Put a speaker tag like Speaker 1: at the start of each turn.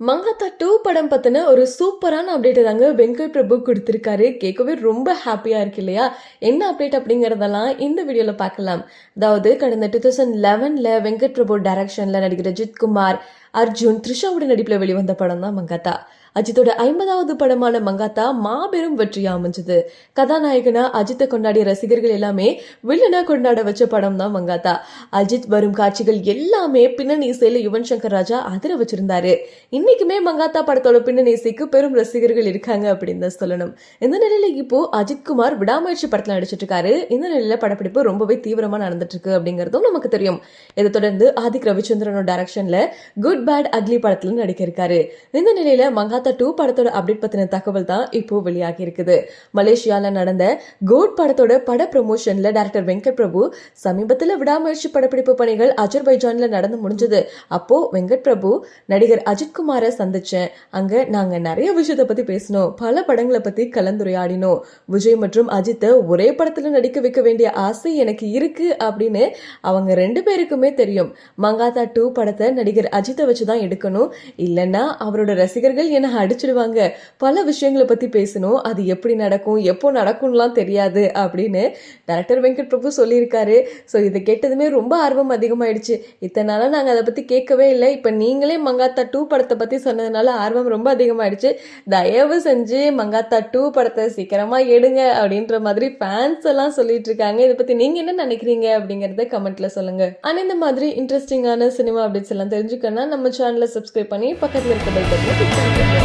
Speaker 1: Mankatha two படம் பத்தின ஒரு சூப்பரான அப்டேட் தாங்க வெங்கட் பிரபு கொடுத்துருக்காரு. கேட்கவே ரொம்ப ஹாப்பியா இருக்கு இல்லையா? என்ன அப்டேட் அப்படிங்கறதெல்லாம் இந்த வீடியோல பார்க்கலாம். அதாவது கடந்த டூ தௌசண்ட் லெவன்ல வெங்கட் பிரபு டைரக்ஷன்ல நடிகர் அஜித் குமார் அர்ஜுன் த்ரிஷாவோட நடிப்புல வெளிவந்த படம் தான் மங்காத்தா. அஜித்தோட ஐம்பதாவது படமான மங்காத்தா மாபெரும் வெற்றியா அமைஞ்சது. கதாநாயகனா அஜித்தை கொண்டாடிய ரசிகர்கள் எல்லாமே வில்லனா கொண்டாட வச்ச படம் தான் மங்காத்தா. அஜித் வரும் காட்சிகள் எல்லாமே பின்னணி இசையில யுவன் சங்கர் ராஜா அதிர வச்சிருந்தாரு. இன்னைக்குமே மங்காத்தா படத்தோட பின்னணி இசைக்கு பெரும் ரசிகர்கள் இருக்காங்க அப்படின்னு தான் சொல்லணும். இந்த நிலையில இப்போ அஜித் குமார் விடாமுயற்சி படத்துல நடிச்சிட்டு இருக்காரு. இந்த நிலையில படப்பிடிப்பு ரொம்பவே தீவிரமா நடந்துட்டு இருக்கு அப்படிங்கறதும் நமக்கு தெரியும். இதை தொடர்ந்து ஆதிக் ரவிச்சந்திரனோட டைரக்ஷன்ல குட் பேட் அக்லி படத்துல நடிக்க இருக்காரு. இந்த நிலையில மங்காத்தா டூ படத்தோட அப்டேட் பத்தின தகவல் தான் இப்போ வெளியாகி இருக்குது. மலேசியால நடந்த கோட் படத்தோட பட ப்ரமோஷன்ல டேரக்டர் வெங்கட் பிரபு சமீபத்தில் விடாமுயற்சி படப்பிடிப்பு பணிகள் அஜர்பைஜான்ல நடந்து முடிஞ்சது. அப்போ வெங்கட் பிரபு நடிகர் அஜித் குமாரை சந்திச்சேன். அங்க நாங்க நிறைய விஷயத்த பத்தி பேசினோம். பல படங்களை பத்தி கலந்துரையாடினோம். விஜய் மற்றும் அஜித்தை ஒரே படத்துல நடிக்க வைக்க வேண்டிய ஆசை எனக்கு இருக்கு அப்படின்னு அவங்க ரெண்டு பேருக்குமே தெரியும். மங்காத்தா டூ படத்தை நடிகர் அஜித்தை வச்சுதான் எடுக்கணும். இல்லைன்னா அவரோட ரசிகர்கள் என்ன அடிச்சிடுவாங்க பல விஷயங்களை பற்றி பேசணும். அது எப்படி நடக்கும்? எப்போ நடக்கும்லாம் தெரியாது அப்படின்னு டேரக்டர் வெங்கட் பிரபு சொல்லியிருக்காரு. ஸோ இதை கேட்டதுமே ரொம்ப ஆர்வம் அதிகமாயிடுச்சு. இத்தனை நாளாக நாங்கள் அதை பற்றி கேட்கவே இல்லை. இப்போ நீங்களே மங்காத்தா டூ படத்தை பற்றி சொன்னதுனால ஆர்வம் ரொம்ப அதிகமாயிடுச்சு. தயவு செஞ்சு மங்காத்தா டூ படத்தை சீக்கிரமாக எடுங்க அப்படின்ற மாதிரி ஃபேன்ஸ் எல்லாம் சொல்லிட்டு இருக்காங்க இதை பற்றி நீங்கள் என்ன நினைக்கிறீங்க அப்படிங்கிறத கமெண்ட்ல சொல்லுங்க. ஆனால் இந்த மாதிரி இன்ட்ரெஸ்டிங்கான சினிமா அப்டேட்ஸ் எல்லாம் தெரிஞ்சுக்கணும்னா நம்ம சேனலை சப்ஸ்கிரைப் பண்ணி பக்கத்தில் இருக்க பெல் பட்டனை பண்ணிக்கோங்க.